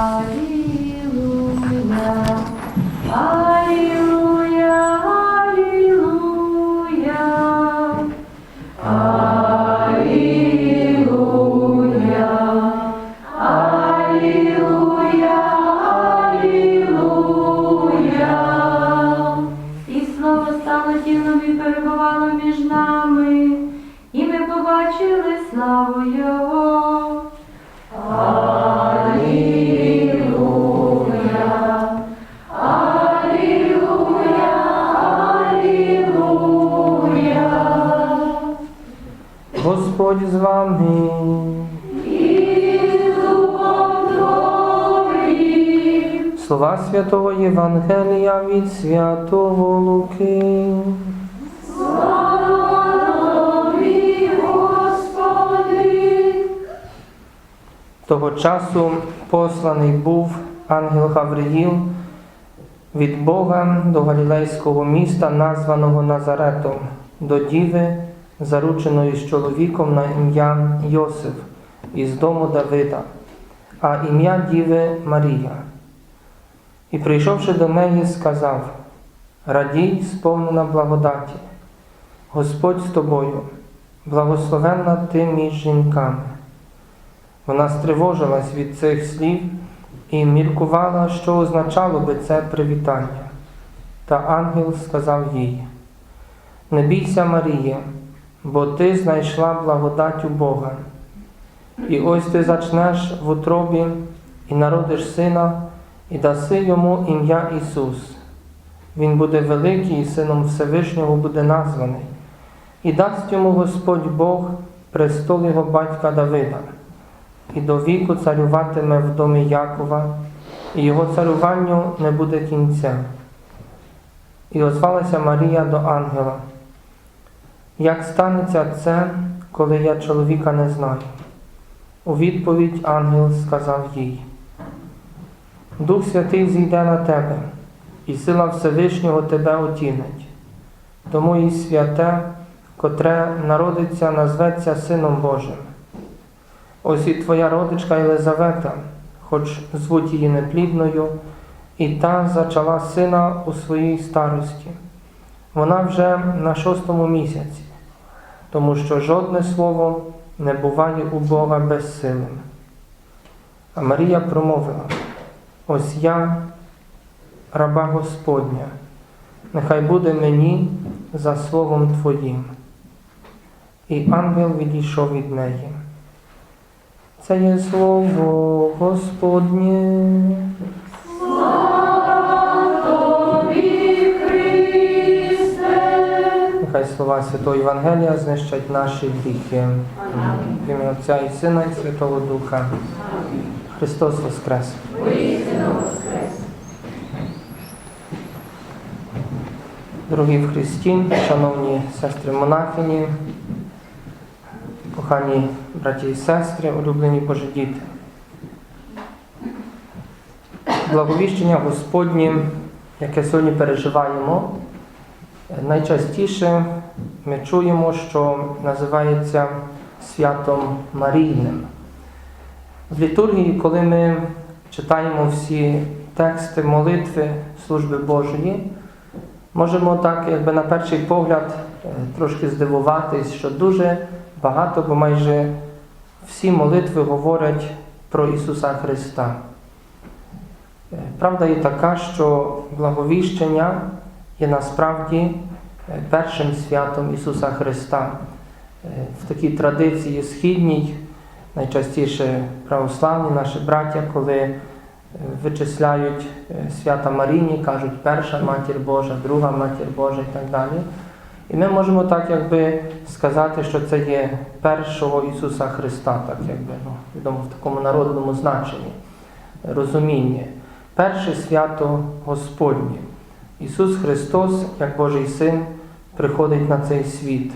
Алілуя, Господь з вами. Слова святого Євангелія від святого Луки. Того часу посланий був ангел Гавриїл від Бога до галілейського міста, названого Назаретом, до діви, зарученої з чоловіком на ім'я Йосиф із дому Давида, а ім'я діви Марія. І прийшовши до неї, сказав: Радій, сповнена благодаті, Господь з тобою, благословенна ти між жінками. Вона стривожилась від цих слів і міркувала, що означало би це привітання. Та ангел сказав їй: Не бійся, Марія, бо ти знайшла благодать у Бога. І ось ти зачнеш в утробі і народиш сина, і даси йому ім'я Ісус. Він буде великий і сином Всевишнього буде названий, і дасть йому Господь Бог престол його батька Давида і до віку царюватиме в домі Якова, і його царюванню не буде кінця. І озвалася Марія до ангела. Як станеться це, коли я чоловіка не знаю? У відповідь ангел сказав їй: Дух Святий зійде на тебе, і сила Всевишнього тебе отінить. Тому і святе, котре народиться, назветься Сином Божим. Ось і твоя родичка Єлизавета, хоч звуть її неплідною, і та зачала сина у своїй старості. Вона вже на шостому місяці, тому що жодне слово не буває у Бога безсилим. А Марія промовила: Ось я, раба Господня, нехай буде мені за словом Твоїм. І ангел відійшов від неї. Це є слово Господнє. Тобі, Нехай слова Святого Євангелія знищать наші гріхи. В ім'я Отця і Сина і Святого Духа. Христос Воскрес! Дорогі в Христі, шановні сестри монахині, кохані браті і сестри, улюблені Божі діти. Благовіщення Господнє, яке сьогодні переживаємо, найчастіше ми чуємо, що називається святом Марійним. В літургії, коли ми читаємо всі тексти молитви служби Божої, можемо так, якби на перший погляд, е, трошки здивуватись, що дуже багато, бо майже всі молитви говорять про Ісуса Христа. Е, Правда є така, що благовіщення є насправді е, першим святом Ісуса Христа. Е, В такій традиції східній, найчастіше православні наші браття, коли е, вичисляють свята Маріні, кажуть перша матір Божа, друга матір Божа і так далі. І ми можемо так якби сказати, що це є першого Ісуса Христа, так якби ну, відомо в такому народному значенні, розумінні. Перше свято Господнє. Ісус Христос, як Божий Син, приходить на цей світ.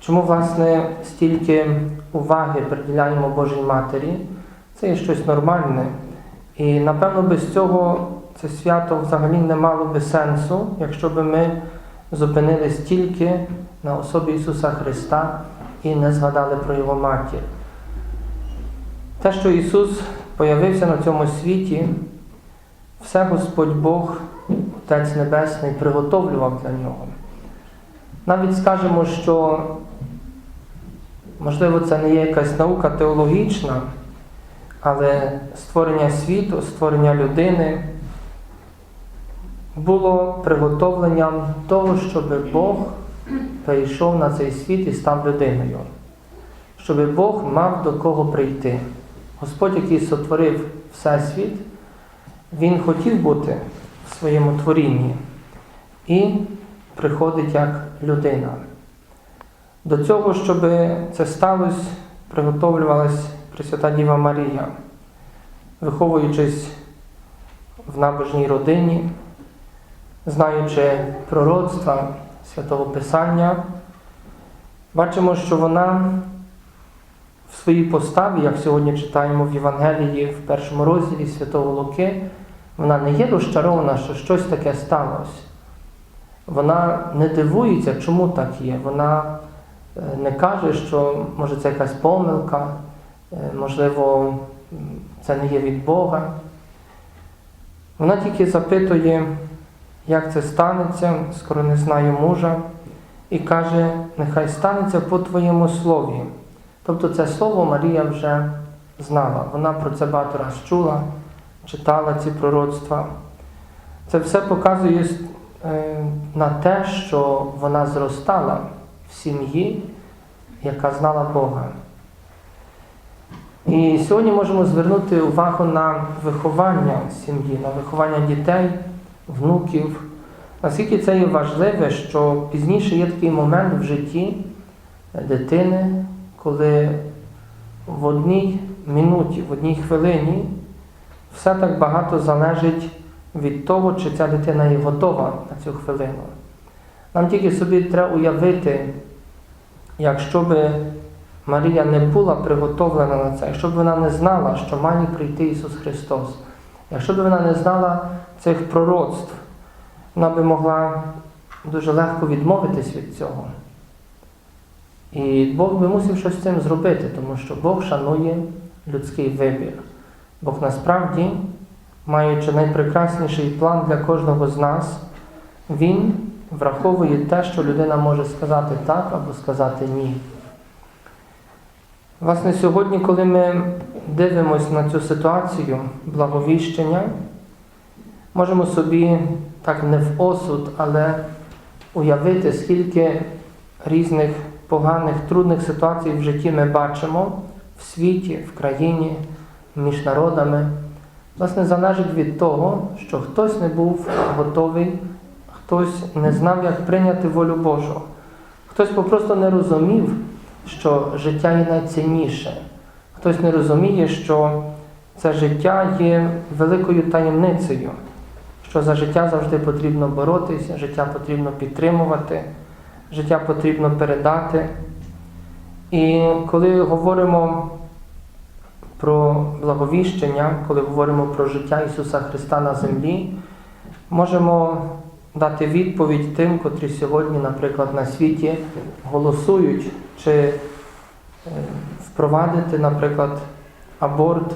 Чому, власне, стільки уваги приділяємо Божій Матері? Це є щось нормальне. І, напевно, без цього це свято взагалі не мало би сенсу, якщо би ми зупинились тільки на особі Ісуса Христа і не згадали про Його матір. Те, що Ісус появився на цьому світі, все Господь Бог, Отець Небесний, приготовлював для нього. Навіть скажемо, що можливо це не є якась наука теологічна, але створення світу, створення людини було приготовленням того, щоб Бог прийшов на цей світ і став людиною, щоб Бог мав до кого прийти. Господь, який сотворив Всесвіт, Він хотів бути своєму творінні і приходить як людина. До цього, щоб це сталося, приготовлювалась Пресвята Діва Марія, виховуючись в набожній родині, знаючи пророцтва Святого Писання, бачимо, що вона в своїй поставі, як сьогодні читаємо в Євангелії в першому розділі Святого Луки, вона не є розчарована, що щось таке сталося. Вона не дивується, чому так є. Вона е, не каже, що може це якась помилка, е, можливо, це не є від Бога. Вона тільки запитує, як це станеться, скоро не знаю мужа, і каже, нехай станеться по твоєму слові. Тобто це слово Марія вже знала. Вона про це багато раз чула, читала ці пророцтва. Це все показує е, на те, що вона зростала в сім'ї, яка знала Бога. І сьогодні можемо звернути увагу на виховання сім'ї, на виховання дітей, внуків. Наскільки це є важливе, що пізніше є такий момент в житті дитини, коли в одній минуті, в одній хвилині все так багато залежить від того, чи ця дитина є готова на цю хвилину. Нам тільки собі треба уявити, якщо би Марія не була приготовлена на це, якщо б вона не знала, що має прийти Ісус Христос, якщо б вона не знала цих пророцтв, вона би могла дуже легко відмовитись від цього. І Бог би мусив щось з цим зробити, тому що Бог шанує людський вибір. Бог насправді, маючи найпрекрасніший план для кожного з нас, Він враховує те, що людина може сказати так або сказати ні. Власне, сьогодні, коли ми дивимося на цю ситуацію благовіщення, можемо собі так не в осуд, але уявити, скільки різних поганих, трудних ситуацій в житті ми бачимо в світі, в країні, між народами. Власне, залежить від того, що хтось не був готовий, хтось не знав, як прийняти волю Божу. Хтось попросту не розумів, що життя є найцінніше. Хтось не розуміє, що це життя є великою таємницею, що за життя завжди потрібно боротися, життя потрібно підтримувати, життя потрібно передати. І коли говоримо про благовіщення, коли говоримо про життя Ісуса Христа на землі, можемо дати відповідь тим, котрі сьогодні, наприклад, на світі голосують, чи е, впровадити, наприклад, аборт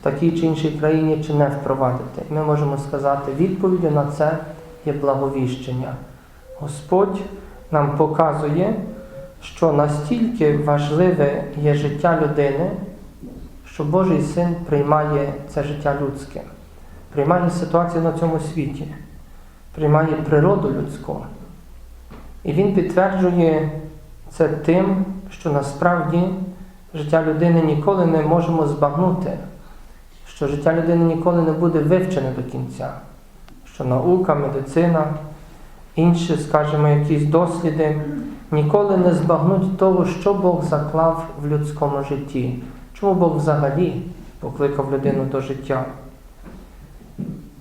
в такій чи іншій країні, чи не впровадити. Ми можемо сказати, відповіддю на це є благовіщення. Господь нам показує, що настільки важливе є життя людини, що Божий син приймає це життя людське, приймає ситуацію на цьому світі, приймає природу людську. І він підтверджує це тим, що насправді життя людини ніколи не можемо збагнути, що життя людини ніколи не буде вивчене до кінця, що наука, медицина, інші, скажімо, якісь досліди ніколи не збагнуть того, що Бог заклав в людському житті. Чому Бог взагалі покликав людину до життя?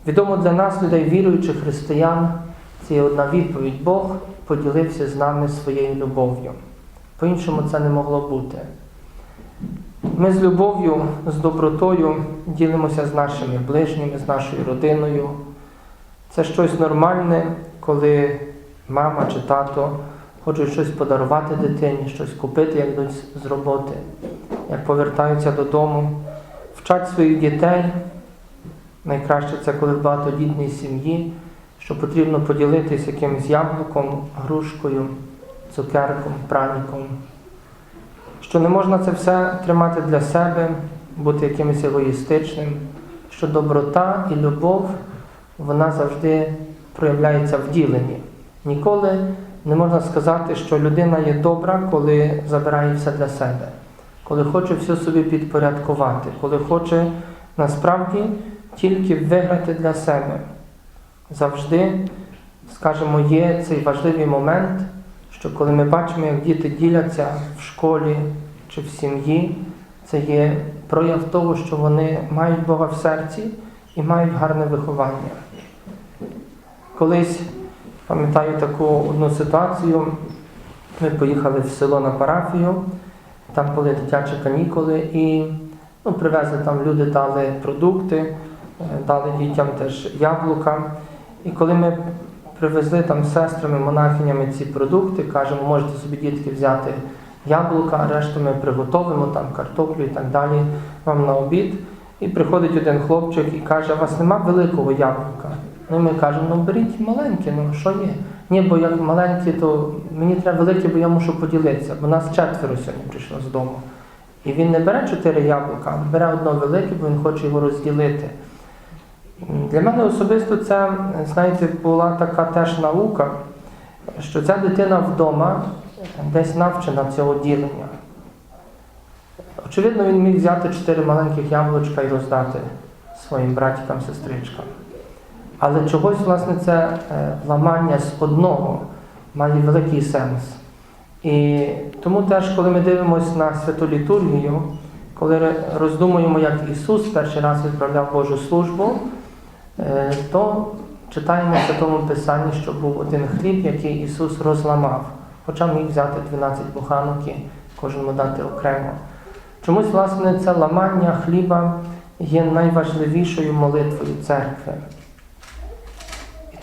Відомо для нас, людей віруючих християн, це є одна відповідь. Бог поділився з нами своєю любов'ю. По-іншому це не могло бути. Ми з любов'ю, з добротою ділимося з нашими ближніми, з нашою родиною. Це щось нормальне, коли мама чи тато хочуть щось подарувати дитині, щось купити як з роботи, як повертаються додому, вчать своїх дітей. Найкраще це коли в багатодітній сім'ї, що потрібно поділитися якимось яблуком, грушкою, цукерком, праніком. Що не можна це все тримати для себе, бути якимось егоїстичним, що доброта і любов вона завжди проявляється в діленні. Ніколи не можна сказати, що людина є добра, коли забирає все для себе, коли хоче все собі підпорядкувати, коли хоче насправді тільки виграти для себе. Завжди, скажімо, є цей важливий момент, що коли ми бачимо, як діти діляться в школі чи в сім'ї, це є прояв того, що вони мають Бога в серці і мають гарне виховання. Колись пам'ятаю таку одну ситуацію. Ми поїхали в село на парафію, там були дитячі канікули, і ну, привезли там люди, дали продукти, е, дали дітям теж яблука. І коли ми привезли там сестрами, монахинями ці продукти, кажемо, можете собі дітки взяти яблука, а решту ми приготовимо, там картоплю і так далі вам на обід. І приходить один хлопчик і каже, у вас нема великого яблука. Ну ми кажемо, ну беріть маленьке, ну що є? Ні, бо як маленьке, то мені треба велике, бо я мушу поділитися, бо нас четверо сьогодні прийшло з дому. І він не бере чотири яблука, а бере одне велике, бо він хоче його розділити. Для мене особисто це, знаєте, була така теж наука, що ця дитина вдома десь навчена цього ділення. Очевидно, він міг взяти чотири маленьких яблучка і роздати своїм братикам, сестричкам. Але чогось, власне, це е, ламання з одного має великий сенс. І тому теж, коли ми дивимося на святу літургію, коли роздумуємо, як Ісус перший раз відправляв Божу службу, е, то читаємо в Святому Писанні, що був один хліб, який Ісус розламав, хоча міг взяти 12 буханок і кожному дати окремо. Чомусь, власне, це ламання хліба є найважливішою молитвою церкви.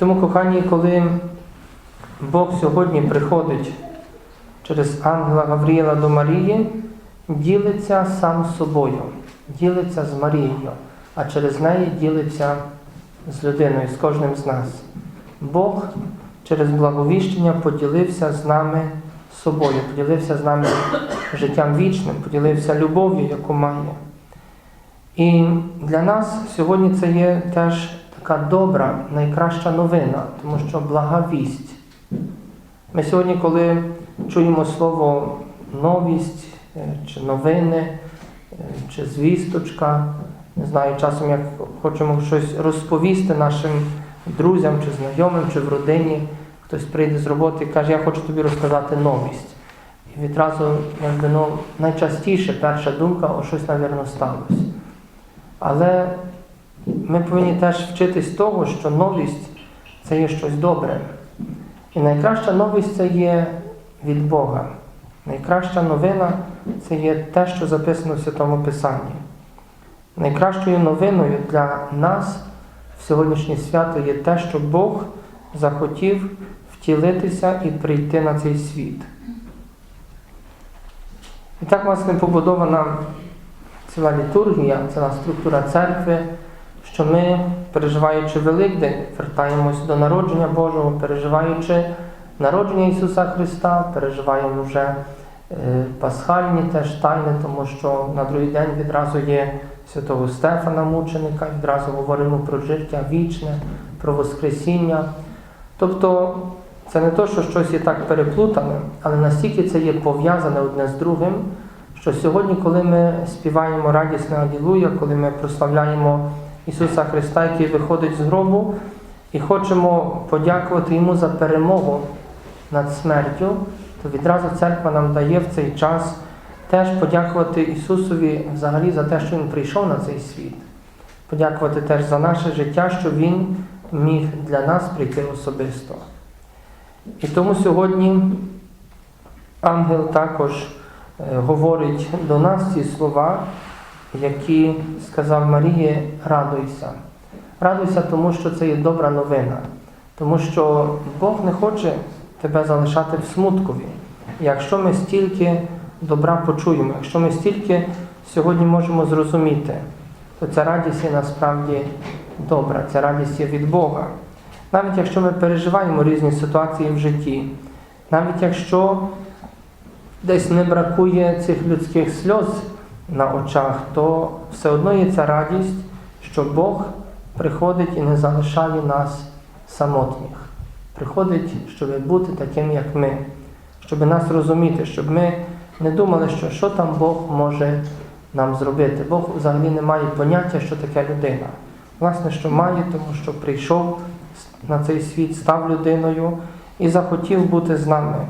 Тому, кохані, коли Бог сьогодні приходить через ангела Гавріїла до Марії, ділиться сам собою, ділиться з Марією, а через неї ділиться з людиною, з кожним з нас. Бог через благовіщення поділився з нами собою, поділився з нами життям вічним, поділився любов'ю, яку має. І для нас сьогодні це є теж така добра, найкраща новина, тому що блага вість. Ми сьогодні, коли чуємо слово новість е, чи новини, е, чи звісточка, не знаю, часом як хочемо щось розповісти нашим друзям чи знайомим, чи в родині, хтось прийде з роботи і каже, я хочу тобі розказати новість. І відразу, якби ну, найчастіше перша думка, о щось, мабуть, сталося. Але ми повинні теж вчитись того, що новість це є щось добре. І найкраща новість це є від Бога. Найкраща новина це є те, що записано в Святому Писанні. Найкращою новиною для нас в сьогоднішнє свято є те, що Бог захотів втілитися і прийти на цей світ. І так, власне, побудована ціла літургія, ціла структура церкви, що ми, переживаючи Великдень, вертаємось до народження Божого, переживаючи народження Ісуса Христа, переживаємо вже е, пасхальні теж тайни, тому що на другий день відразу є святого Стефана мученика, відразу говоримо про життя вічне, про Воскресіння. Тобто це не то, що щось є так переплутане, але настільки це є пов'язане одне з другим, що сьогодні, коли ми співаємо радісне Алілуя, коли ми прославляємо Ісуса Христа, який виходить з гробу, і хочемо подякувати Йому за перемогу над смертю, то відразу церква нам дає в цей час теж подякувати Ісусові взагалі за те, що Він прийшов на цей світ. Подякувати теж за наше життя, що Він міг для нас прийти особисто. І тому сьогодні ангел також е, говорить до нас ці слова, які сказав Марії, радуйся. Радуйся, тому що це є добра новина, тому що Бог не хоче тебе залишати в смуткові. Якщо ми стільки добра почуємо, якщо ми стільки сьогодні можемо зрозуміти, то ця радість є насправді добра, ця радість є від Бога. Навіть якщо ми переживаємо різні ситуації в житті, навіть якщо десь не бракує цих людських сльоз на очах, то все одно є ця радість, що Бог приходить і не залишає нас самотніх. Приходить, щоб бути таким, як ми, щоб нас розуміти, щоб ми не думали, що що там Бог може нам зробити. Бог взагалі не має поняття, що таке людина. Власне, що має, тому що прийшов на цей світ, став людиною і захотів бути з нами.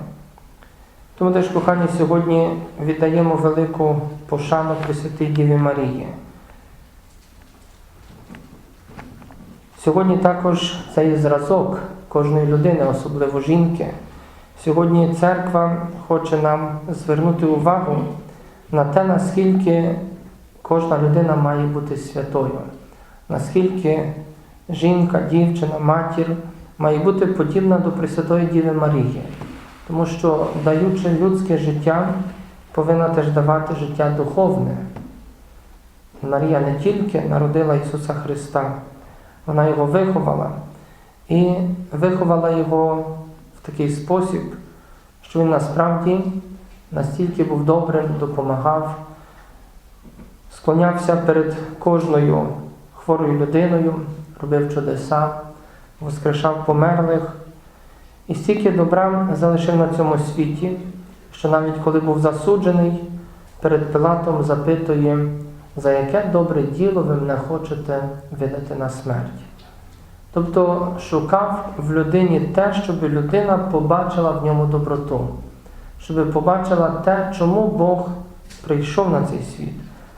Тому теж, кохані, сьогодні віддаємо велику пошану Пресвятій Діві Марії. Сьогодні також це є зразок кожної людини, особливо жінки. Сьогодні церква хоче нам звернути увагу на те, наскільки кожна людина має бути святою, наскільки жінка, дівчина, матір має бути подібна до Пресвятої Діви Марії. Тому що, даючи людське життя, повинна теж давати життя духовне. Марія не тільки народила Ісуса Христа, вона його виховала і виховала його в такий спосіб, що він насправді настільки був добрим, допомагав, склонявся перед кожною хворою людиною, робив чудеса, воскрешав померлих. І стільки добра залишив на цьому світі, що навіть коли був засуджений, перед Пилатом запитує, за яке добре діло ви мене хочете видати на смерть. Тобто шукав в людині те, щоб людина побачила в ньому доброту, щоб побачила те, чому Бог прийшов на цей світ,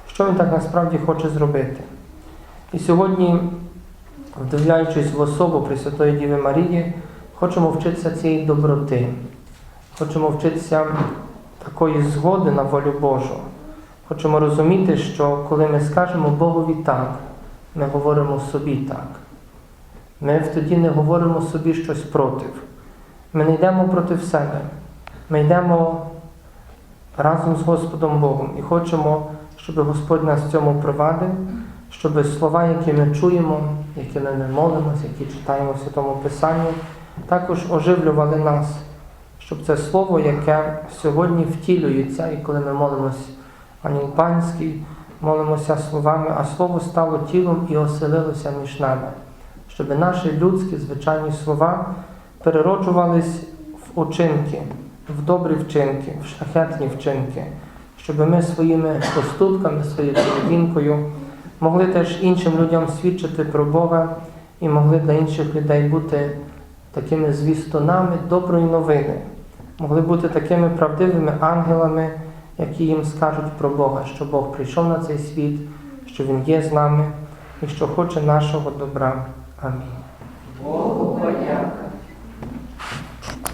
що він так насправді хоче зробити. І сьогодні, вдивляючись в особу Пресвятої Діви Марії, хочемо вчитися цієї доброти, хочемо вчитися такої згоди на волю Божу. Хочемо розуміти, що коли ми скажемо Богові так, ми говоримо собі так. Ми тоді не говоримо собі щось проти. Ми не йдемо проти себе. Ми йдемо разом з Господом Богом і хочемо, щоб Господь нас в цьому провадив, щоб слова, які ми чуємо, якими ми молимося, які читаємо в Святому Писанні, також оживлювали нас, щоб це слово, яке сьогодні втілюється, і коли ми молимося Ангел Панський, молимося словами, а слово стало тілом і оселилося між нами, щоб наші людські звичайні слова перероджувались в учинки, в добрі вчинки, в шляхетні вчинки, щоб ми своїми поступками, своєю поведінкою могли теж іншим людям свідчити про Бога і могли для інших людей бути такими звістонами доброї новини, могли бути такими правдивими ангелами, які їм скажуть про Бога, що Бог прийшов на цей світ, що Він є з нами і що хоче нашого добра. Амінь. Богу подяка.